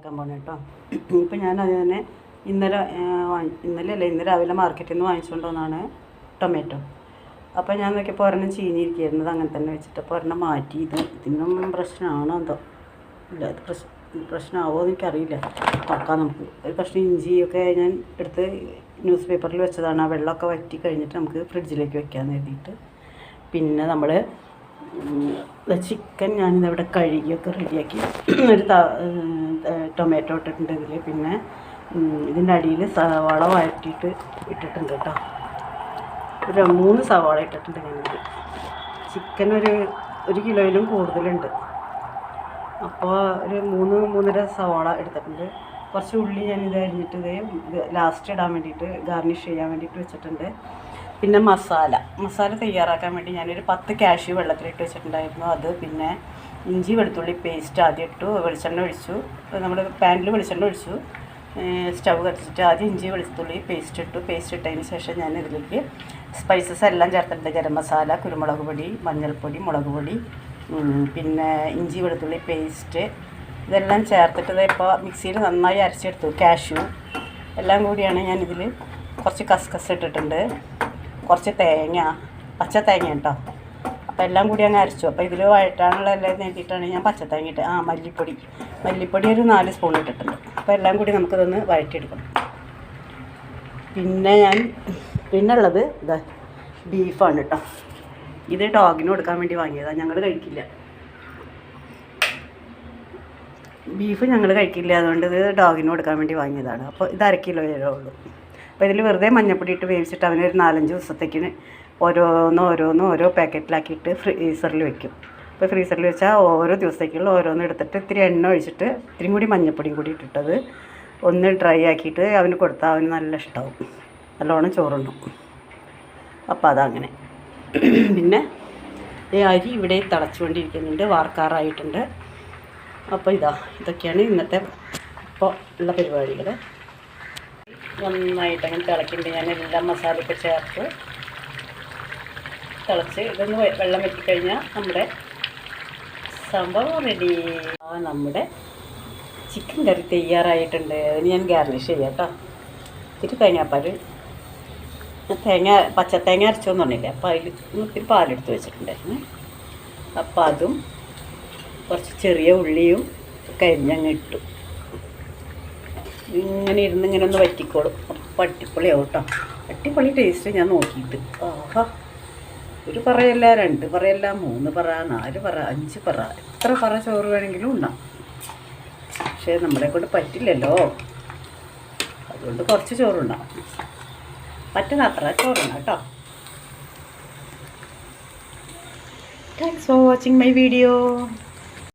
ഉണ്ടാക്കാൻ പോണേ കേട്ടോ ഇപ്പം ഞാൻ അത് തന്നെ ഇന്നലെ ഇന്നലെ അല്ല ഇന്ന് രാവിലെ മാർക്കറ്റിൽ നിന്ന് വാങ്ങിച്ചുകൊണ്ട് വന്നതാണ് ടൊമാറ്റോ അപ്പോൾ ഞാൻ നോക്കിയപ്പോൾ ഒരെണ്ണം ചീഞ്ഞിരിക്കുന്നത് അങ്ങനെ തന്നെ വെച്ചിട്ട് അപ്പോൾ മാറ്റി. ഇത് ഇതിനും പ്രശ്നമാണോ എന്തോ? ഇല്ല അത് പ്രശ്നം പ്രശ്നമാവോ എന്ന് എനിക്കറിയില്ല. നോക്കാം നമുക്ക്. ഒരു കഷ്ണം ഇഞ്ചിയൊക്കെ ഞാൻ എടുത്ത് ന്യൂസ് പേപ്പറിൽ വെച്ചതാണ്. ആ വെള്ളമൊക്കെ വറ്റി കഴിഞ്ഞിട്ട് നമുക്ക് ഫ്രിഡ്ജിലേക്ക് വെക്കാമെന്ന് കരുതിയിട്ട്. പിന്നെ നമ്മൾ ചിക്കൻ ഞാനിതവിടെ കഴുകിയൊക്കെ റെഡിയാക്കി ഒരു ടൊമാറ്റോ ഇട്ടിട്ടുണ്ട് ഇതിൽ പിന്നെ ഇതിന്റെ അടിയിൽ സവാള വഴറ്റിയിട്ട് ഇട്ടിട്ടുണ്ട് കേട്ടോ ഒരു മൂന്ന് സവാള ഇട്ടിട്ടുണ്ട് ഞാനിത് ചിക്കൻ ഒരു ഒരു കിലോയിലും കൂടുതലുണ്ട്. അപ്പോൾ ഒരു മൂന്ന് മൂന്നര സവാള എടുത്തിട്ടുണ്ട്. കുറച്ച് ഉള്ളി ഞാൻ ഇത് അരിഞ്ഞിട്ട് ലാസ്റ്റ് ഇടാൻ വേണ്ടിയിട്ട് ഗാർണിഷ് ചെയ്യാൻ വേണ്ടിയിട്ട് വെച്ചിട്ടുണ്ട്. പിന്നെ മസാല. മസാല തയ്യാറാക്കാൻ വേണ്ടി ഞാനൊരു പത്ത് കാഷ്യൂ വെള്ളത്തിലിട്ട് വെച്ചിട്ടുണ്ടായിരുന്നു. അത് പിന്നെ ഇഞ്ചി വെളുത്തുള്ളി പേസ്റ്റ് ആദ്യം ഇട്ടു വെളിച്ചെണ്ണ ഒഴിച്ചു. നമ്മൾ പാനിൽ വെളിച്ചെണ്ണ ഒഴിച്ചു. സ്റ്റൗ കത്തിച്ചിട്ട് ആദ്യം ഇഞ്ചി വെളുത്തുള്ളി പേസ്റ്റ് ഇട്ടു. പേസ്റ്റ് ഇട്ടതിന് ശേഷം ഞാൻ ഇതിലേക്ക് സ്പൈസസ് എല്ലാം ചേർത്തിട്ടുണ്ട്. ഗരം മസാല കുരുമുളക് പൊടി മഞ്ഞൾപ്പൊടി മുളക് പൊടി പിന്നെ ഇഞ്ചി വെളുത്തുള്ളി പേസ്റ്റ് ഇതെല്ലാം ചേർത്തിട്ട് ഇപ്പോൾ മിക്സിയിൽ നന്നായി അരച്ചെടുത്തു. കാഷ്യൂ എല്ലാം കൂടിയാണ് ഞാനിതിൽ കുറച്ച് കസ്കസ് ഇട്ടിട്ടുണ്ട്. കുറച്ച് തേങ്ങ പച്ച തേങ്ങ കേട്ടോ അപ്പോൾ എല്ലാം കൂടി അങ്ങ് അരച്ചു. അപ്പോൾ ഇതിൽ വഴറ്റാനുള്ള എല്ലാം നേടിയിട്ടാണ് ഞാൻ പച്ചത്തേങ്ങ ഇട്ട് ആ മല്ലിപ്പൊടി. മല്ലിപ്പൊടി ഒരു നാല് സ്പൂൺ ഇട്ടിട്ടുണ്ട്. അപ്പോൾ എല്ലാം കൂടി നമുക്കിതൊന്ന് വഴറ്റിയെടുക്കണം. പിന്നെ ഞാൻ പിന്നെ ഉള്ളത് ഇതാ ബീഫാണ് കേട്ടോ ഇത് ഡോഗിന് കൊടുക്കാൻ വേണ്ടി വാങ്ങിയതാണ് ഞങ്ങൾ കഴിക്കില്ല. ബീഫ് ഞങ്ങൾ കഴിക്കില്ല. അതുകൊണ്ട് ഇത് ഡോഗിന് കൊടുക്കാൻ വേണ്ടി വാങ്ങിയതാണ്. അപ്പോൾ ഇത് അര കിലോ ഉള്ളൂ. അപ്പോൾ ഇതിൽ വെറുതെ മഞ്ഞപ്പൊടി ഇട്ട് വേവിച്ചിട്ട് അവനൊരു നാലഞ്ച് ദിവസത്തേക്കിന് ഓരോന്ന് ഓരോന്ന് ഓരോ പാക്കറ്റിലാക്കിയിട്ട് ഫ്രീസറിൽ വെക്കും. അപ്പോൾ ഫ്രീസറിൽ വെച്ചാൽ ഓരോ ദിവസത്തേക്കുള്ള ഓരോന്ന് എടുത്തിട്ട് ഇത്തിരി എണ്ണ ഒഴിച്ചിട്ട് ഇത്തിരി കൂടി മഞ്ഞപ്പൊടിയും കൂടി ഇട്ടിട്ടത് ഒന്ന് ഡ്രൈ ആക്കിയിട്ട് അവന് കൊടുത്താൽ അവന് നല്ല ഇഷ്ടമാവും നല്ലോണം ചോറുണ്ടും അപ്പോൾ അതങ്ങനെ. പിന്നെ ഈ അരി ഇവിടെ തിളച്ചുകൊണ്ടിരിക്കുന്നുണ്ട് വാർക്കാറായിട്ടുണ്ട്. അപ്പോൾ ഇതാ ഇതൊക്കെയാണ് ഇന്നത്തെ ഇപ്പോൾ ഉള്ള പരിപാടികൾ നന്നായിട്ട് അങ്ങനെ തിളക്കുന്നുണ്ട് ഞാൻ എല്ലാ മസാലയൊക്കെ ചേർത്ത് തിളച്ച് ഇതൊന്ന് വെള്ളം വെറ്റിക്കഴിഞ്ഞാൽ നമ്മുടെ സംഭവം റെഡി ആ നമ്മുടെ ചിക്കൻ കറി തയ്യാറായിട്ടുണ്ട്. അതിന് ഞാൻ ഗാർണിഷ് ചെയ്യാം കേട്ടോ ഇത്തിരി തേങ്ങാപ്പാൽ തേങ്ങ പച്ചത്തേങ്ങ അരച്ചോന്ന് പറഞ്ഞില്ലേ? അപ്പോൾ അതിൽ ഇത്തിരി പാലെടുത്ത് വെച്ചിട്ടുണ്ടായിരുന്നു. അപ്പോൾ അതും കുറച്ച് ചെറിയ ഉള്ളിയും കരിഞ്ഞങ്ങ് ഇട്ടു. ഇങ്ങനെ ഇരുന്ന് ഇങ്ങനെ ഒന്ന് വറ്റിക്കോളും. അപ്പം അടിപൊളിയാവും കേട്ടോ അടിപൊളി ടേസ്റ്റ് ഞാൻ നോക്കിയിട്ട്. ആഹാ. ഒരു പറയല്ല രണ്ട് പറയല്ല മൂന്ന് പറ നാല് പറ അഞ്ച് പറ. എത്ര പറ ചോറ് വേണമെങ്കിലും ഉണ്ടാവും പക്ഷേ നമ്മളെ കൊണ്ട് പറ്റില്ലല്ലോ. അതുകൊണ്ട് കുറച്ച് ചോറുണ്ടാവും പറ്റുന്ന അത്ര ചോറുണ്ടാവും കേട്ടോ. Thanks for watching my video